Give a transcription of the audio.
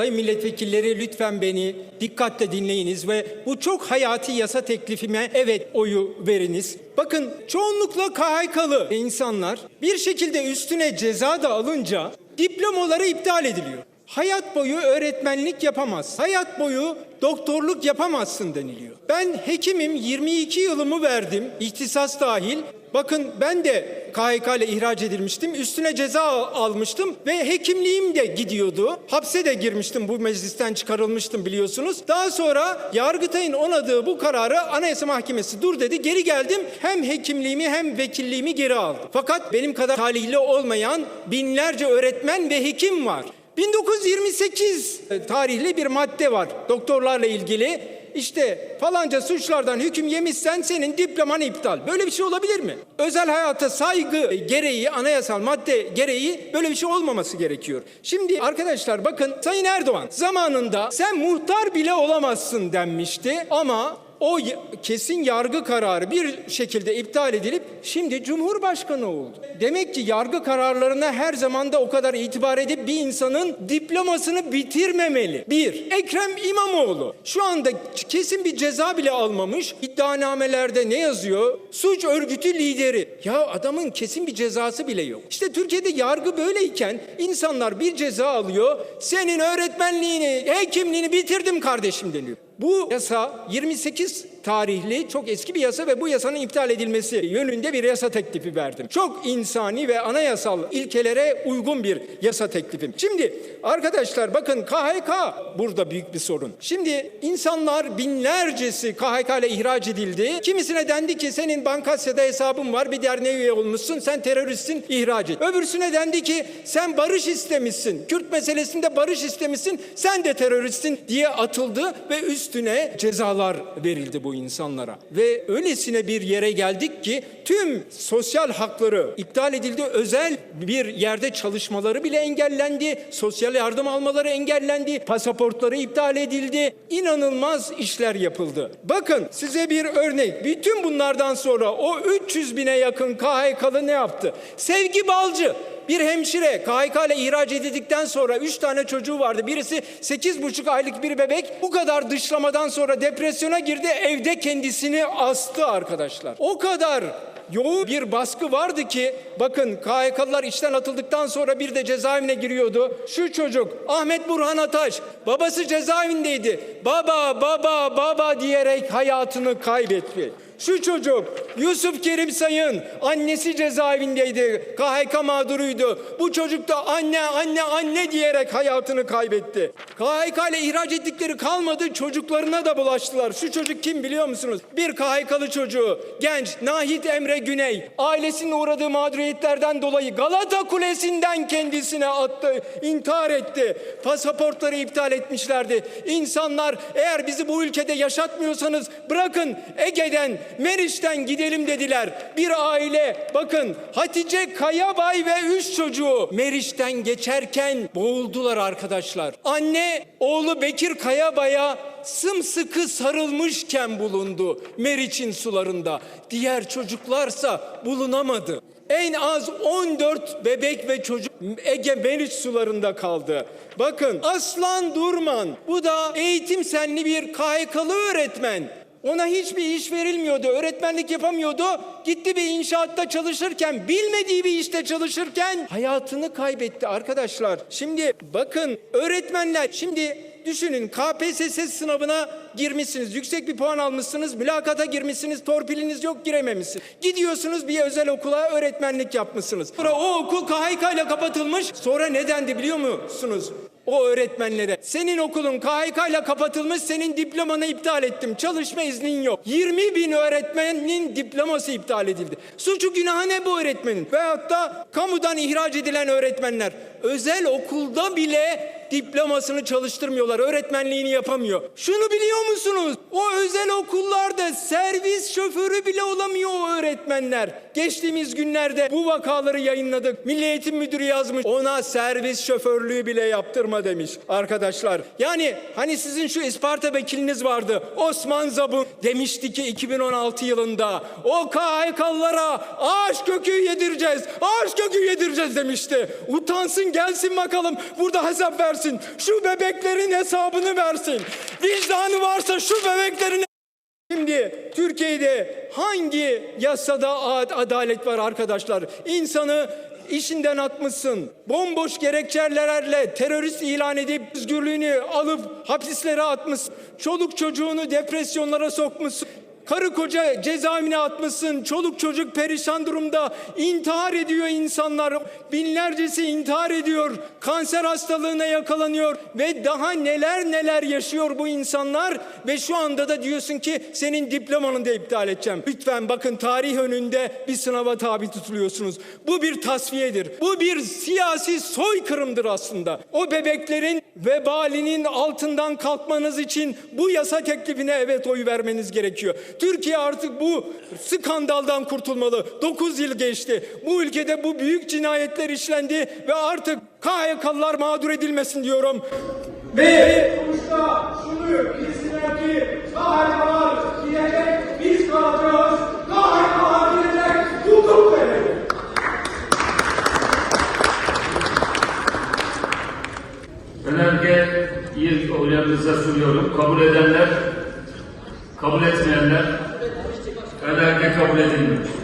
Sayın milletvekilleri lütfen beni dikkatle dinleyiniz ve bu çok hayati yasa teklifime evet oyu veriniz. Bakın çoğunlukla KHK'lı insanlar bir şekilde üstüne ceza da alınca diplomaları iptal ediliyor. Hayat boyu öğretmenlik yapamaz. Hayat boyu doktorluk yapamazsın deniliyor. Ben hekimim 22 yılımı verdim ihtisas dahil. Bakın ben de KHK ile ihraç edilmiştim. Üstüne ceza al- almıştım ve hekimliğim de gidiyordu. Hapse de girmiştim. Bu meclisten çıkarılmıştım biliyorsunuz. Daha sonra Yargıtay'ın onadığı bu kararı Anayasa Mahkemesi dur dedi. Geri geldim. Hem hekimliğimi hem vekilliğimi geri aldım. Fakat benim kadar talihli olmayan binlerce öğretmen ve hekim var. 1928 tarihli bir madde var doktorlarla ilgili. İşte falanca suçlardan hüküm yemişsen senin diploman iptal. Böyle bir şey olabilir mi? Özel hayata saygı gereği, anayasal madde gereği böyle bir şey olmaması gerekiyor. Şimdi arkadaşlar bakın Sayın Erdoğan zamanında sen muhtar bile olamazsın denmişti ama o kesin yargı kararı bir şekilde iptal edilip şimdi Cumhurbaşkanı oldu. Demek ki yargı kararlarına her zaman da o kadar itibar edip bir insanın diplomasını bitirmemeli. Bir, Ekrem İmamoğlu şu anda kesin bir ceza bile almamış. İddianamelerde ne yazıyor? Suç örgütü lideri. Ya adamın kesin bir cezası bile yok. İşte Türkiye'de yargı böyleyken insanlar bir ceza alıyor. Senin öğretmenliğini, hekimliğini bitirdim kardeşim deniyor. Bu yasa 28 tarihli çok eski bir yasa ve bu yasanın iptal edilmesi yönünde bir yasa teklifi verdim. Çok insani ve anayasal ilkelere uygun bir yasa teklifim. Şimdi arkadaşlar bakın KHK burada büyük bir sorun. Şimdi insanlar binlercesi KHK ile ihraç edildi. Kimisine dendi ki senin Bankasya'da hesabın var bir derneğe üye olmuşsun sen teröristsin ihraç et. Öbürsüne dendi ki sen barış istemişsin. Kürt meselesinde barış istemişsin sen de teröristsin diye atıldı ve üstüne cezalar verildi bu insanlara. Ve öylesine bir yere geldik ki tüm sosyal hakları iptal edildi. Özel bir yerde çalışmaları bile engellendi. Sosyal yardım almaları engellendi. Pasaportları iptal edildi. İnanılmaz işler yapıldı. Bakın size bir örnek. Bütün bunlardan sonra o 300 bine yakın KHK'lı ne yaptı? Sevgi Balcı bir hemşire KHK ile ihraç edildikten sonra 3 tane çocuğu vardı. Birisi 8,5 aylık bir bebek. Bu kadar dışlamadan sonra depresyona girdi. Evde kendisini astı arkadaşlar. O kadar yoğun bir baskı vardı ki bakın KHK'lılar işten atıldıktan sonra bir de cezaevine giriyordu. Şu çocuk Ahmet Burhan Ataş babası cezaevindeydi. Baba baba baba diyerek hayatını kaybetti. Şu çocuk Yusuf Kerim Sayın annesi cezaevindeydi. KHK mağduruydu. Bu çocuk da anne anne anne diyerek hayatını kaybetti. KHK ile ihraç ettikleri kalmadı çocuklarına da bulaştılar. Şu çocuk kim biliyor musunuz? Bir KHK'lı çocuğu genç Nahit Emre Güney ailesinin uğradığı mağduriyetlerden dolayı Galata Kulesi'nden kendisine attı. intihar etti. Pasaportları iptal etmişlerdi. İnsanlar eğer bizi bu ülkede yaşatmıyorsanız bırakın Ege'den Meriç'ten gidelim dediler. Bir aile bakın Hatice Kayabay ve üç çocuğu Meriç'ten geçerken boğuldular arkadaşlar. Anne oğlu Bekir Kayabay'a sımsıkı sarılmışken bulundu Meriç'in sularında. Diğer çocuklarsa bulunamadı. En az 14 bebek ve çocuk Ege Meriç sularında kaldı. Bakın Aslan Durman bu da eğitim senli bir KHK'lı öğretmen. Ona hiçbir iş verilmiyordu. Öğretmenlik yapamıyordu. Gitti bir inşaatta çalışırken, bilmediği bir işte çalışırken hayatını kaybetti arkadaşlar. Şimdi bakın öğretmenler şimdi düşünün KPSS sınavına girmişsiniz. Yüksek bir puan almışsınız. Mülakata girmişsiniz. Torpiliniz yok girememişsiniz. Gidiyorsunuz bir özel okula öğretmenlik yapmışsınız. Sonra o okul KHK ile kapatılmış. Sonra ne dendi biliyor musunuz? o öğretmenlere. Senin okulun KHK ile kapatılmış, senin diplomanı iptal ettim. Çalışma iznin yok. 20 bin öğretmenin diploması iptal edildi. Suçu günahı ne bu öğretmenin? Veyahut da kamudan ihraç edilen öğretmenler. Özel okulda bile diplomasını çalıştırmıyorlar. Öğretmenliğini yapamıyor. Şunu biliyor musunuz? O özel okullarda servis şoförü bile olamıyor o öğretmenler. Geçtiğimiz günlerde bu vakaları yayınladık. Milli Eğitim Müdürü yazmış. Ona servis şoförlüğü bile yaptırma demiş arkadaşlar. Yani hani sizin şu Isparta vekiliniz vardı. Osman Zabun demişti ki 2016 yılında o KHK'lılara ağaç kökü yedireceğiz. Ağaç kökü yedireceğiz demişti. Utansın gelsin bakalım burada hesap versin. Şu bebeklerin hesabını versin. Vicdanı varsa şu bebeklerin Şimdi Türkiye'de hangi yasada ad- adalet var arkadaşlar? İnsanı işinden atmışsın. Bomboş gerekçelerle terörist ilan edip özgürlüğünü alıp hapislere atmışsın. Çoluk çocuğunu depresyonlara sokmuşsun. Karı koca cezaevine atmışsın. Çoluk çocuk perişan durumda. intihar ediyor insanlar. Binlercesi intihar ediyor. Kanser hastalığına yakalanıyor. Ve daha neler neler yaşıyor bu insanlar. Ve şu anda da diyorsun ki senin diplomanı da iptal edeceğim. Lütfen bakın tarih önünde bir sınava tabi tutuluyorsunuz. Bu bir tasfiyedir. Bu bir siyasi soykırımdır aslında. O bebeklerin vebalinin altından kalkmanız için bu yasa teklifine evet oy vermeniz gerekiyor. Türkiye artık bu skandaldan kurtulmalı. 9 yıl geçti. Bu ülkede bu büyük cinayetler işlendi ve artık KHK'lılar mağdur edilmesin diyorum. Ve sonuçta şunu bilsinler ki KHK'lar gidecek, biz kalacağız. KHK'lar gidecek, hukuk verelim. Önergeyi oylarınıza sunuyorum. Kabul edenler, kabul etmeyenler önerge kabul edilmiyor.